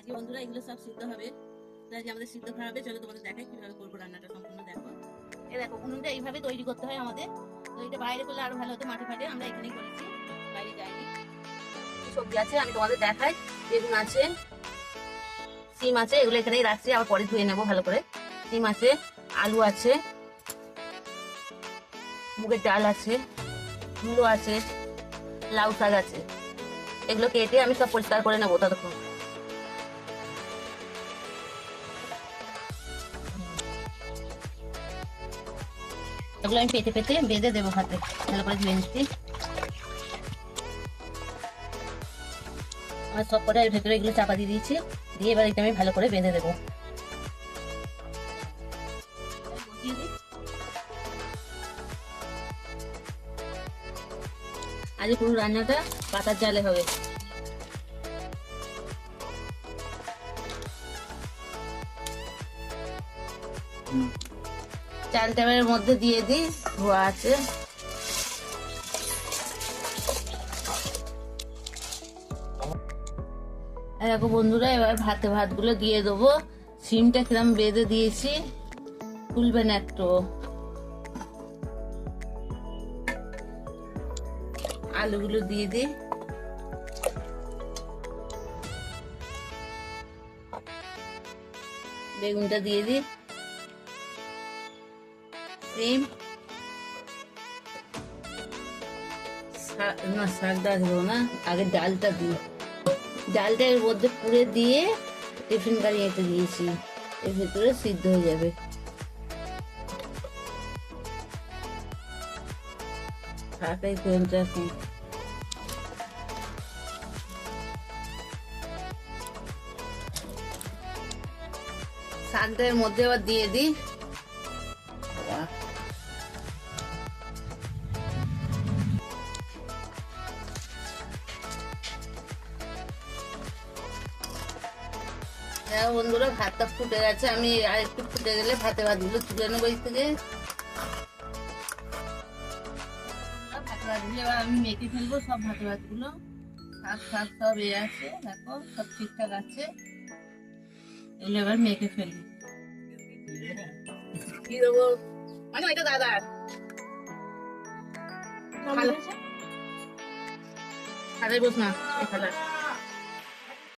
আজকে বন্ধুরা এগুলো সব সিদ্ধ হবে। তো আজকে আমাদের সিদ্ধ করা হবে। চলো তোমাদের দেখাই কীভাবে করব রান্নাটা সম্পূর্ণ, দেখো। এ দেখো উনুনটা এইভাবে তৈরি করতে হয় আমাদের। তো এটা বাইরে করলে আরও ভালো হতো, মাঠে ফাটে। আমরা এখানেই করেছি, বাইরে যাইনি। সবজি আছে, আমি তোমাদের দেখাই। বেগুন আছে, সিম আছে, এগুলো এখানেই রাখছি। আবার পরে ধুয়ে নেব ভালো করে। সিম আছে, আলু আছে, মুগের ডাল আছে, মূলো আছে, লাউ শাক আছে। এগুলো কেটে আমি সব পরিষ্কার করে নেব ততক্ষণ। এগুলো আমি পেতে পেতে বেঁধে দেবো হাতে। ভালো করে ধুয়ে নিচ্ছি। আর সব কটা ভেতরে এগুলো চাপা দিয়ে দিয়েছি। দিয়ে এবার এটা আমি ভালো করে বেঁধে দেবো। আজ পুরো রান্নাটা পাতার জালে হবে। চাল টেবিলের মধ্যে দিয়ে দিই, ধোয়া আছে। দেখো বন্ধুরা, এবার ভাতে ভাতগুলো দিয়ে দেবো। সিমটা কিরম বেঁধে দিয়েছি, তুলবে না একটু। আলুগুলো দিয়ে দিই। বেগুনটা দিয়ে দিই। সিম না শাকটা দেবো না, আগে ডালটা দিই ডালটা এর মধ্যে পুড়ে দিয়ে টিফিন গাড়িতে দিয়েছি। এর ভেতরে সিদ্ধ হয়ে যাবে। শাকাই কোনটা এখন শাকটা এর মধ্যে আবার দিয়ে দিই। হ্যাঁ বন্ধুরা ভাতটা ফুটে গেছে। আমি আর একটু ফুটে গেলে ভাতে ভাতগুলো তুলে নেব এই থেকে। ভাতে ভাতগুলো এবার আমি মেখে ফেলব সব ভাতে ভাতগুলো। শাক শাক সব এ আছে দেখো সব ঠিকঠাক আছে। এগুলো এবার মেখে ফেলব। কি দেবো? মানে এটা দাদা। খালে বস না